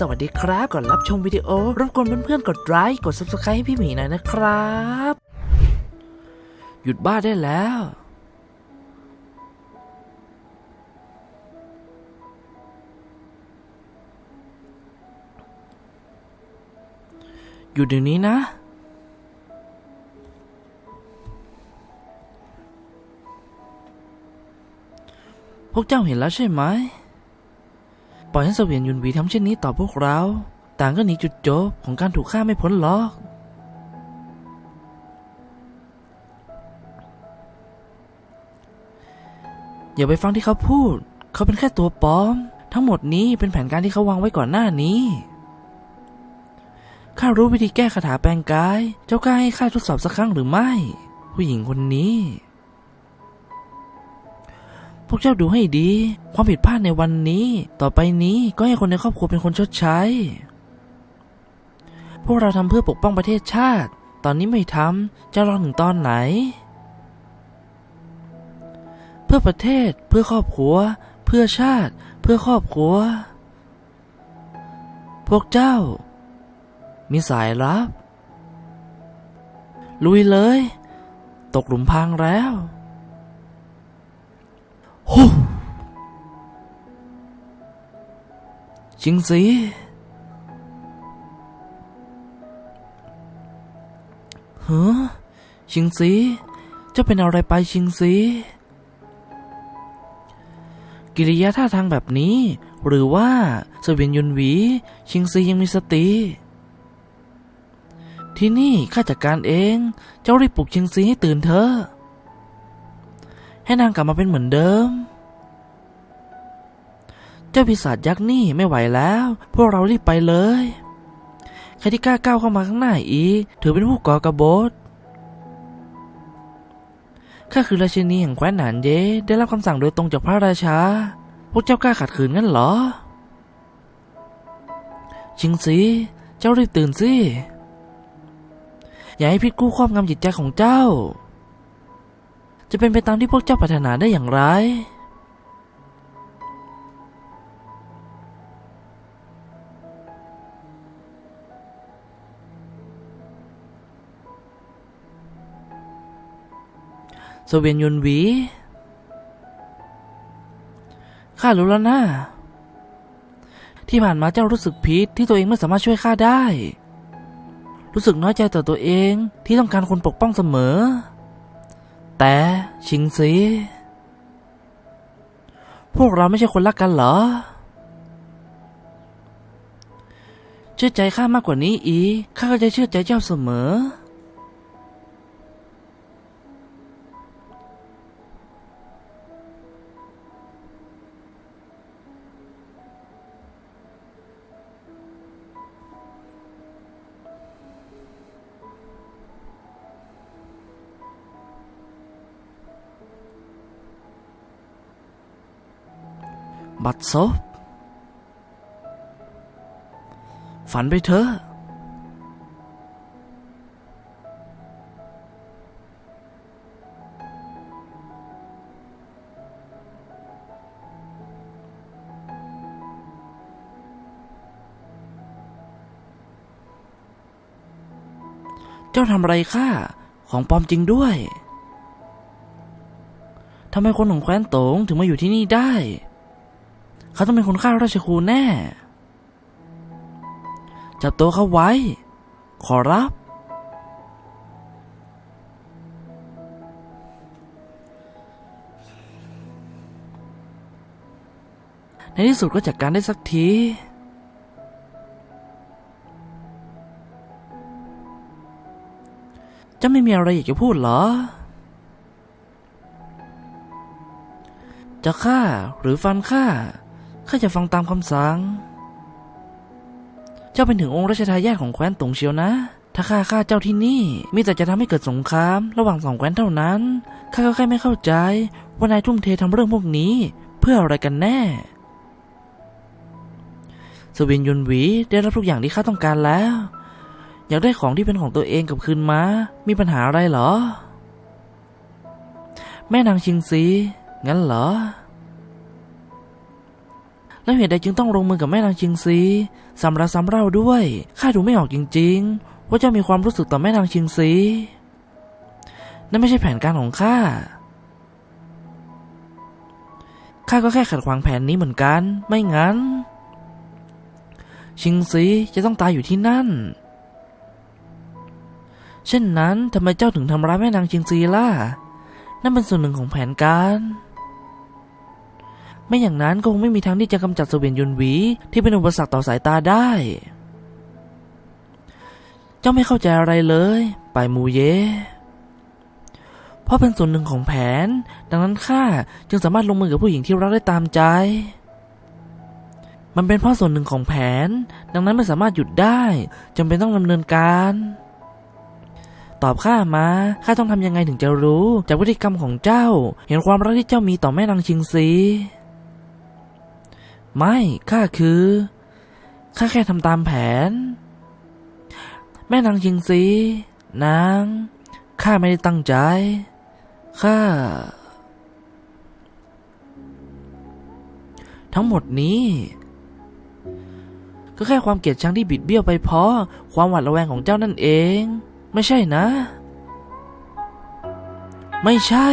สวัสดีครับก่อนรับชมวิดีโอรบกวนเพื่อนๆกดไลค์กด subscribe ให้พี่หมีหน่อยนะครับ หยุดบ้าได้แล้ว หยุดเดี๋ยวนี้นะพวกเจ้าเห็นแล้วใช่ไหม ปล่อยให้เสวียนยุนวีทำเช่นนี้ต่อพวกเรา ต่างก็หนีจุดจบของการถูกฆ่าไม่พ้นหรอกอย่าไปฟังที่เขาพูด เขาเป็นแค่ตัวปลอม ทั้งหมดนี้เป็นแผนการที่เขาวางไว้ก่อนหน้านี้ ข้ารู้วิธีแก้คาถาแปลงกาย เจ้ากล้าให้ข้าทดสอบสักครั้งหรือไม่ ผู้หญิงคนนี้ พวกเจ้าดูให้ดี ความผิดพลาดในวันนี้ ต่อไปนี้ก็ให้คนในครอบครัวเป็นคนชดใช้ พวกเราทำเพื่อปกป้องประเทศชาติ ตอนนี้ไม่ทำจะรอถึงตอนไหน เพื่อประเทศ เพื่อครอบครัว เพื่อชาติ เพื่อครอบครัว พวกเจ้า มีสายลับ ลุยเลย ตกหลุมพรางแล้ว ฮู้ชิงสีเฮ้อชิงสีเจะเป็นอะไรไปชิงสีกิริยาท่าทางแบบนี้ หรือว่าเสวียนยุนหวี ชิงซียังมีสติ ที่นี่ข้าจัดการเอง เจ้ารีบปลุกชิงซีให้ตื่นเถอะ ให้นางกลับมาเป็นเหมือนเดิม เจ้าปีศาจยักษ์นี่ไม่ไหวแล้ว พวกเรารีบไปเลย ใครที่กล้าก้าวเข้ามาข้างหน้าอีก ถือเป็นผู้ก่อกระบฏข้าคือราชินีแห่งแคว้นหนานเยได้รับคำสั่งโดยตรงจากพระราชา พวกเจ้ากล้าขัดขืนงั้นเหรอ ชิงซีเจ้ารีบตื่นสิอย่าให้พิษกู้ครอบงำจิตใจของเจ้า จะเป็นไปตามที่พวกเจ้าปรารถนาได้อย่างไรโซเวียนยุนวี ข้ารู้แล้วนะที่ผ่านมาเจ้ารู้สึกผิดที่ตัวเองไม่สามารถช่วยข้าได้ รู้สึกน้อยใจต่อตัวเองที่ต้องการคนปกป้องเสมอ แต่ชิงซีพวกเราไม่ใช่คนรักกันเหรอ เชื่อใจข้ามากกว่านี้อีกข้าก็จะเชื่อใจเจ้าเสมอ บัดซบฝันไปเถอะเจ้าทำอะไรข้าของปลอมจริงด้วย ทำไมคนของแคว้นโตงถึงมาอยู่ที่นี่ได้ เขาต้องเป็นคนฆ่าราชครูแน่ จับตัวเขาไว้ ขอรับ ในที่สุดก็จัดการได้สักทีจะไม่มีอะไรอยากจะพูดเหรอ จะฆ่าหรือฟันฆ่า ข้าจะฟังตามคำสั่ง เจ้าเป็นถึงองค์รัชทายาทของแคว้นตงเชียวนะ ถ้าข้าฆ่าเจ้าที่นี่ มีแต่จะทำให้เกิดสงคราม ระหว่างสองแคว้นเท่านั้น ข้าก็แค่ไม่เข้าใจ ว่านายทุ่มเททำเรื่องพวกนี้ เพื่ออะไรกันแน่ สวินยุนหวีได้รับทุกอย่างที่ข้าต้องการแล้ว อยากได้ของที่เป็นของตัวเองกับคืนมา มีปัญหาอะไรเหรอ แม่นางชิงซี งั้นเหรอ แล้วเหตุใดจึงต้องลงมือกับแม่นางชิงซีซ้ำระซ้ำเล่าด้วยข้าดูไม่ออกจริง ๆ ว่าเจ้ามีความรู้สึกต่อแม่นางชิงซีนั่นไม่ใช่แผนการของข้าข้าก็แค่ขัดขวางแผนนี้เหมือนกัน ไม่งั้น ชิงซีจะต้องตายอยู่ที่นั่น เช่นนั้นทำไมเจ้าถึงทำร้ายแม่นางชิงซีล่ะ นั่นเป็นส่วนหนึ่งของแผนการ ไม่อย่างนั้นก็คงไม่มีทางที่จะกำจัดเสวียนยุนหวี ที่เป็นอุปสรรคต่อสายตาได้ เจ้าไม่เข้าใจอะไรเลย ไปมูเย เพราะเป็นส่วนหนึ่งของแผน ดังนั้นข้าจึงสามารถลงมือกับผู้หญิงที่รักได้ตามใจ มันเป็นเพราะส่วนหนึ่งของแผน ดังนั้นไม่สามารถหยุดได้จำเป็นต้องดำเนินการตอบข้ามา ข้าต้องทำยังไงถึงจะรู้ จากพฤติกรรมของเจ้า เห็นความรักที่เจ้ามีต่อแม่นางชิงซี ไม่ข้าคือข้าแค่ทำตามแผน แม่นางชิงซีนางข้าไม่ได้ตั้งใจข้าทั้งหมดนี้ ก็แค่ความเกลียดชังที่บิดเบี้ยวไปเพราะความหวาดระแวงของเจ้านั่นเอง ไม่ใช่นะ ไม่ใช่